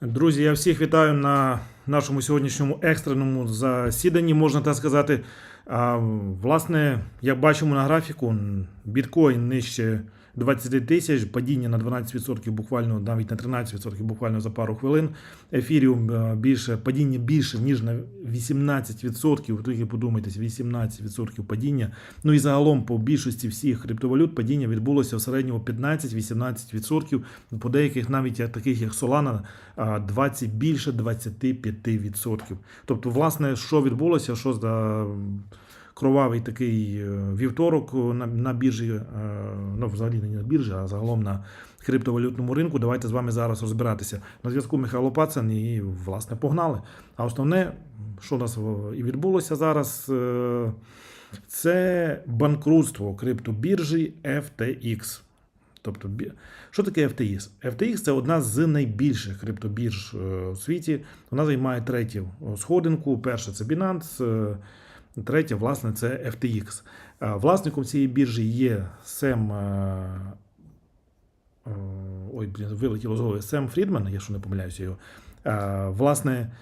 Друзі, я всіх вітаю на нашому сьогоднішньому екстреному засіданні, можна так сказати. А, власне, як бачимо на графіку, біткоін нижче 20 тисяч, падіння на 12%, буквально навіть на 13% буквально за пару хвилин. Ефіріум е, більше, падіння більше, ніж на 18%. Ви тільки подумайтесь, 18% падіння. Ну і загалом по більшості всіх криптовалют падіння відбулося в середньому 15-18%. По деяких навіть як таких як Solana, а, 20 більше 25%. Тобто, власне, що відбулося, що за кровавий такий е, вівторок на, на біржі, е, ну взагалі не на біржі, а загалом на криптовалютному ринку. Давайте з вами зараз розбиратися. На зв'язку Михайло Пацан і власне погнали. А основне, що у нас і відбулося зараз, е, це банкрутство криптобіржі FTX. Тобто, що таке FTX? FTX це одна з найбільших криптобірж е, у світі. Вона займає третю сходинку. Перша це Binance, третя, власне, це FTX. Е, Власником цієї біржі є Сем. е, е, Ой, блін, вилетіло з голови Сем Фрідман, якщо не помиляюся його. Власне,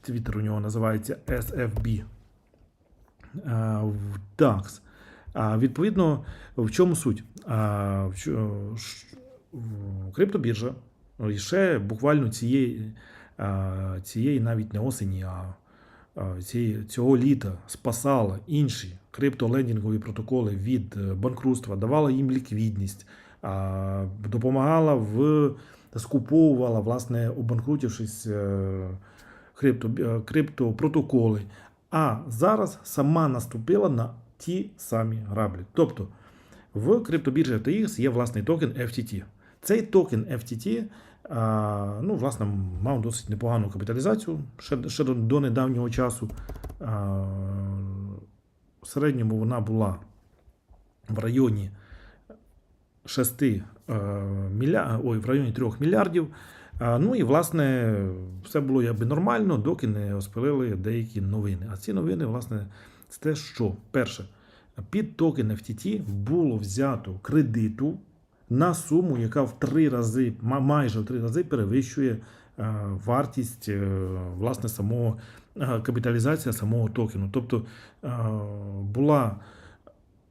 твіттер у нього називається SFB. DAX. Відповідно, в чому суть? Криптобіржа ще буквально цієї, цієї навіть не осені, а цього літа спасала інші криптолендінгові протоколи від е, банкрутства, давала їм ліквідність, допомагала в скуповувала, власне, обанкрутившись е, крипто, е, криптопротоколи. А зараз сама наступила на ті самі граблі. Тобто в криптобіржі FTX є власний токен FTT. Цей токен FTT ну, власне, мав досить непогану капіталізацію ще, ще до, до недавнього часу. В середньому вона була в районі 6 е, мілья... Ой, в районі 3 мільярдів. Ну і власне все було якби нормально, доки не оспилили деякі новини. А ці новини, власне, це те, що перше, під токен FTT було взято кредиту на суму, яка в три рази, майже в три рази перевищує е, вартість е, власне самого е, капіталізація самого токену. Тобто була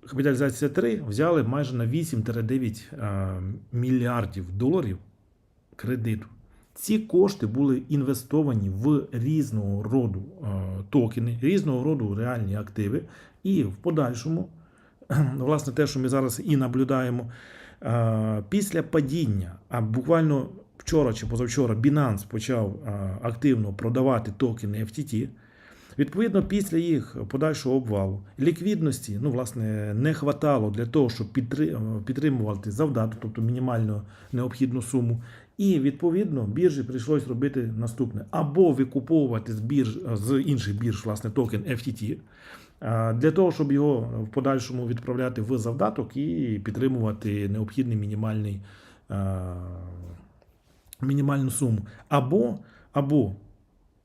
капіталізація 3, взяли майже на 8-9 е, мільярдів доларів кредиту. Ці кошти були інвестовані в різного роду токени, різного роду реальні активи, і в подальшому, власне, те, що ми зараз і наблюдаємо, після падіння, а буквально вчора чи позавчора Binance почав е, активно продавати токени FTT. Відповідно, після їх подальшого обвалу ліквідності ну, власне, не хватало для того, щоб підтримувати завдаток, тобто мінімально необхідну суму. І відповідно біржі прийшлось робити наступне: або викуповувати з бірж з інших бірж власне токен FTT, для того, щоб його в подальшому відправляти в завдаток і підтримувати необхідний мінімальний мінімальну суму, або, або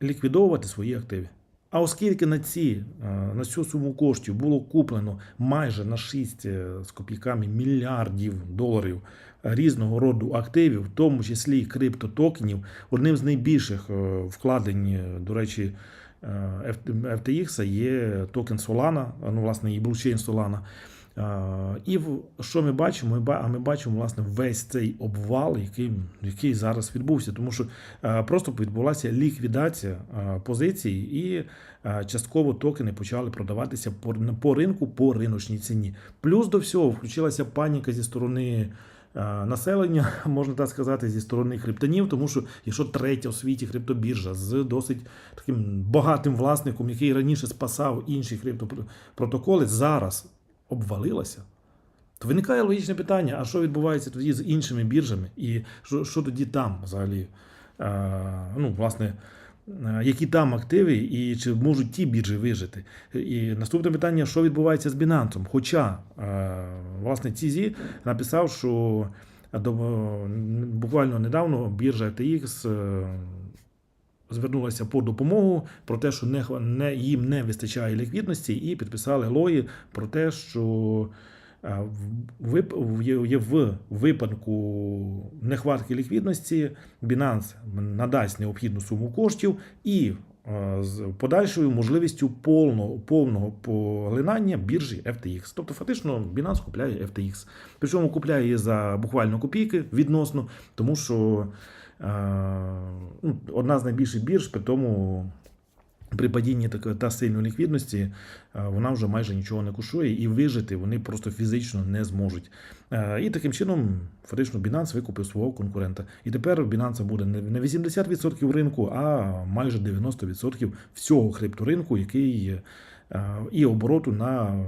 ліквідовувати свої активи. А оскільки на ці е, на цю суму коштів було куплено майже на 6 е, з копійками мільярдів доларів різного роду активів, в тому числі криптотокенів, одним з найбільших е, вкладень, е, до речі, е, FTX є токен Solana, ну, власне, і блокчейн Solana. Е, І що ми бачимо? А ми бачимо власне весь цей обвал, який, який зараз відбувся, тому що е, просто відбулася ліквідація е, позицій, і е, частково токени почали продаватися по, по ринку по риночній ціні. Плюс до всього включилася паніка зі сторони. Е, Населення, можна так сказати, зі сторони криптонів, тому що якщо третя в світі криптобіржа з досить таким багатим власником, який раніше спасав інші криптопротоколи, зараз обвалилася, то виникає логічне питання: а що відбувається тоді з іншими біржами, і що, що тоді там взагалі? Е, ну, власне, які там активи, і чи можуть ті біржі вижити? І наступне питання: що відбувається з Binance? Хоча, е, власне, Цізі написав, що буквально недавно біржа FTX е, звернулася по допомогу про те, що не, не, їм не вистачає ліквідності, і підписали лої про те, що є- є в випадку нехватки ліквідності Binance надасть необхідну суму коштів і е, з подальшою можливістю повного, повного поглинання біржі FTX. Тобто, фактично, Binance купляє FTX. Причому купляє її за буквально копійки відносно, тому що е, ну, одна з найбільших бірж, при тому при падінні та сильної ліквідності е, вона вже майже нічого не коштує, і вижити вони просто фізично не зможуть. Е, І таким чином, фактично, Binance викупив свого конкурента. І тепер Binance буде не не 80% ринку, а майже 90% всього крипторинку, який е, і обороту на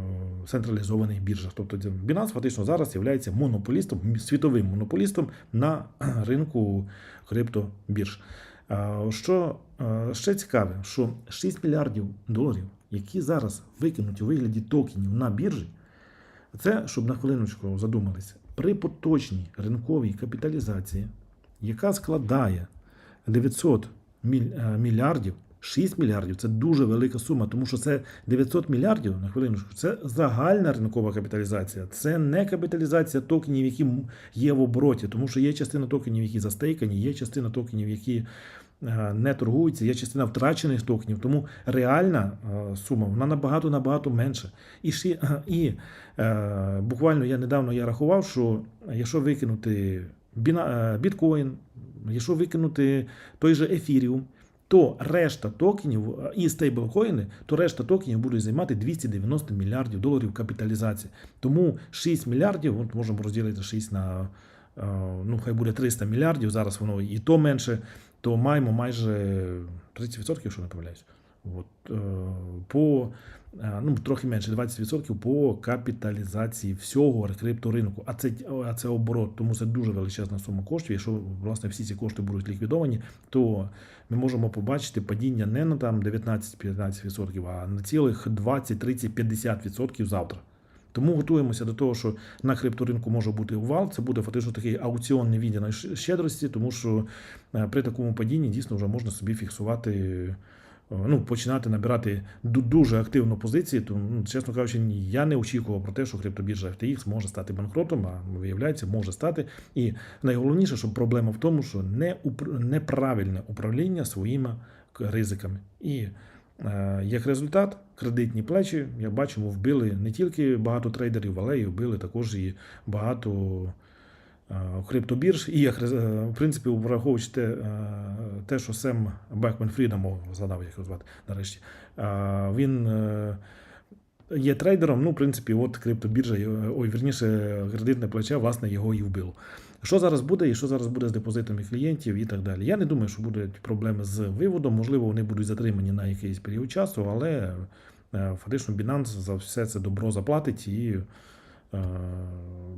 централізованих біржах. Тобто Binance фактично зараз є монополістом, світовим монополістом на ринку криптобірж. А, Що е, ще цікаве, що 6 мільярдів доларів, які зараз викинуть у вигляді токенів на біржі, це, щоб на хвилиночку задумалися, при поточній ринковій капіталізації, яка складає 900 е, мільярдів, 6 мільярдів це дуже велика сума, тому що це 900 мільярдів на хвилиночку. Це загальна ринкова капіталізація. Це не капіталізація токенів, які є в обороті, тому що є частина токенів, які застейкані, є частина токенів, які е, не торгуються, є частина втрачених токенів. Тому реальна е, сума вона набагато набагато менша. І ще і е, буквально я недавно я рахував, що якщо викинути е, біткоін, якщо викинути той же ефіріум, то решта токенів е, і стейблкоїни, то решта токенів будуть займати 290 мільярдів доларів капіталізації. Тому 6 мільярдів, от можемо розділити 6 на е, ну хай буде 300 мільярдів. Зараз воно і то менше, то маємо майже 30%, що не помиляюсь. От, е, по ну, трохи менше 20% по капіталізації всього крипторинку. А це, а це оборот, тому це дуже величезна сума коштів. Якщо власне всі ці кошти будуть ліквідовані, то ми можемо побачити падіння не на там 19-15%, а на цілих 20, 30, 50% завтра. Тому готуємося до того, що на крипторинку може бути увал. Це буде фактично такий аукціонний відділ щедрості, тому що е, при такому падінні дійсно вже можна собі фіксувати. Е, Ну, починати набирати дуже активну позицію. Тому, ну, чесно кажучи, я не очікував про те, що криптобіржа FTX може стати банкротом, а виявляється, може стати. І найголовніше, що проблема в тому, що не неправильне управління своїми ризиками. І е, як результат, кредитні плечі, як бачимо, вбили не тільки багато трейдерів, але й вбили також і багато криптобірж. І е, в принципі, враховуючи те, е, те, що Сем Бекмен Фрідом, згадав, як його звати нарешті, е, він. е, Є трейдером, ну, в принципі, от криптобіржа, е, ой, вірніше, кредитне плече, власне, його і вбило. Що зараз буде, і що зараз буде з депозитами клієнтів і так далі. Я не думаю, що будуть проблеми з виводом. Можливо, вони будуть затримані на якийсь період часу, але е, фактично Binance за все це добро заплатить і е,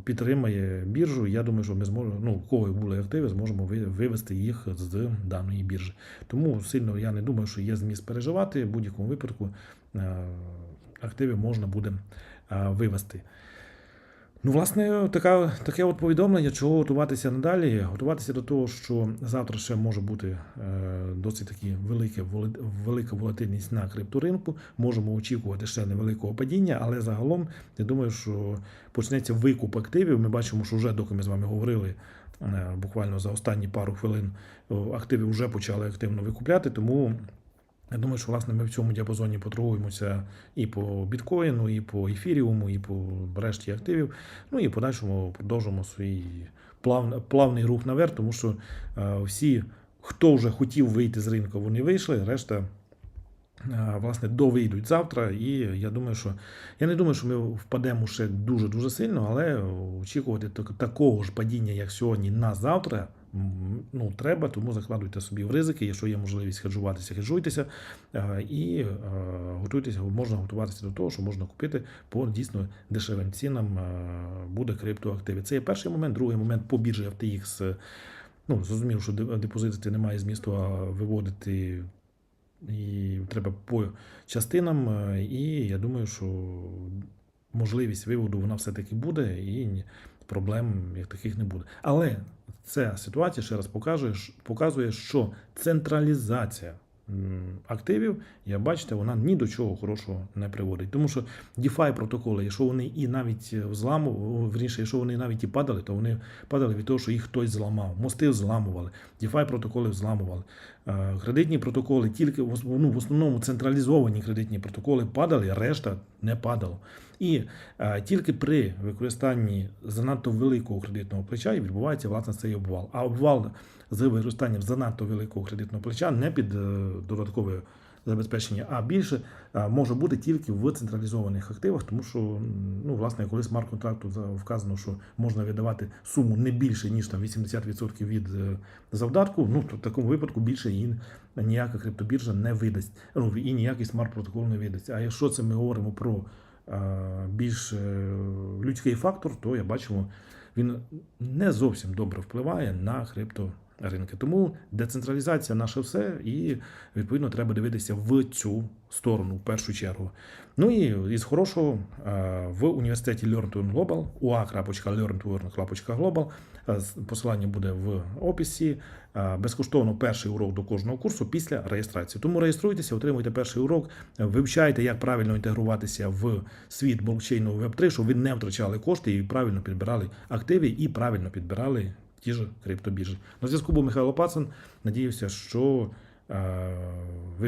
підтримає біржу. Я думаю, що ми зможемо, ну, у кого були активи, зможемо ви- вивести їх з даної біржі. Тому сильно я не думаю, що є зміст переживати. В будь-якому випадку е, активи можна буде е, вивести. Ну, власне, така, таке от повідомлення, чого готуватися надалі. Готуватися до того, що завтра ще може бути е, досить таки велике, воли- велика волатильність на крипторинку. Можемо очікувати ще невеликого падіння, але загалом я думаю, що почнеться викуп активів. Ми бачимо, що вже доки ми з вами говорили. е, Буквально за останні пару хвилин активи вже почали активно викупляти, тому я думаю, що власне ми в цьому діапазоні поторгуємося і по біткоїну, і по ефіріуму, і по решті активів. Ну і в подальшому продовжимо свій плав, плавний рух наверх, тому що е, всі, хто вже хотів вийти з ринку, вони вийшли, решта. е, Власне, довийдуть завтра, і я думаю, що я не думаю, що ми впадемо ще дуже дуже сильно, але очікувати так- такого ж падіння, як сьогодні, на завтра, ну треба, тому закладуйте собі в ризики. Якщо є можливість хеджуватися, хеджуйтеся е, і е, готуйтеся, можна готуватися до того, що можна купити по дійсно дешевим цінам. е, Буде криптоактиви. Це є перший момент. Другий момент по біржі FTX. Ну, зрозуміло, що депозити немає змісту виводити. І треба по частинам, і я думаю, що можливість виводу вона все-таки буде, і проблем як таких не буде. Але ця ситуація ще раз показує, показує, що централізація активів, як бачите, вона ні до чого хорошого не приводить. Тому що DeFi протоколи, якщо вони і навіть зламували, верніше, якщо вони навіть і падали, то вони падали від того, що їх хтось зламав. Мости зламували, DeFi протоколи зламували. Е, Кредитні протоколи, тільки ну, в основному централізовані кредитні протоколи падали, решта не падало. І е, тільки при використанні занадто великого кредитного плеча і відбувається власне цей обвал. А обвал з використанням занадто великого кредитного плеча не під е, додаткове забезпечення, а більше може бути тільки в централізованих активах, тому що ну, власне, коли смарт-контракту вказано, що можна видавати суму не більше, ніж там 80% від е, завдатку, ну то в такому випадку більше її ніяка криптобіржа не видасть. Ну, і ніякий смарт-протокол не видасть. А якщо це ми говоримо про більш е, людський фактор, то я бачимо, він не зовсім добре впливає на крипторинки. Тому децентралізація наше все, і відповідно треба дивитися в цю сторону в першу чергу. Ну і із хорошого е, в університеті Learn to Earn Global, ua.learn2earn.global, е, посилання буде в описі. Е, Безкоштовно перший урок до кожного курсу після реєстрації. Тому реєструйтеся, отримуйте перший урок, вивчайте, як правильно інтегруватися в світ блокчейну Web3, щоб ви не втрачали кошти і правильно підбирали активи і правильно підбирали ті ж криптобіржі. На зв'язку був Михайло Пацан. Надіюся, що е, ви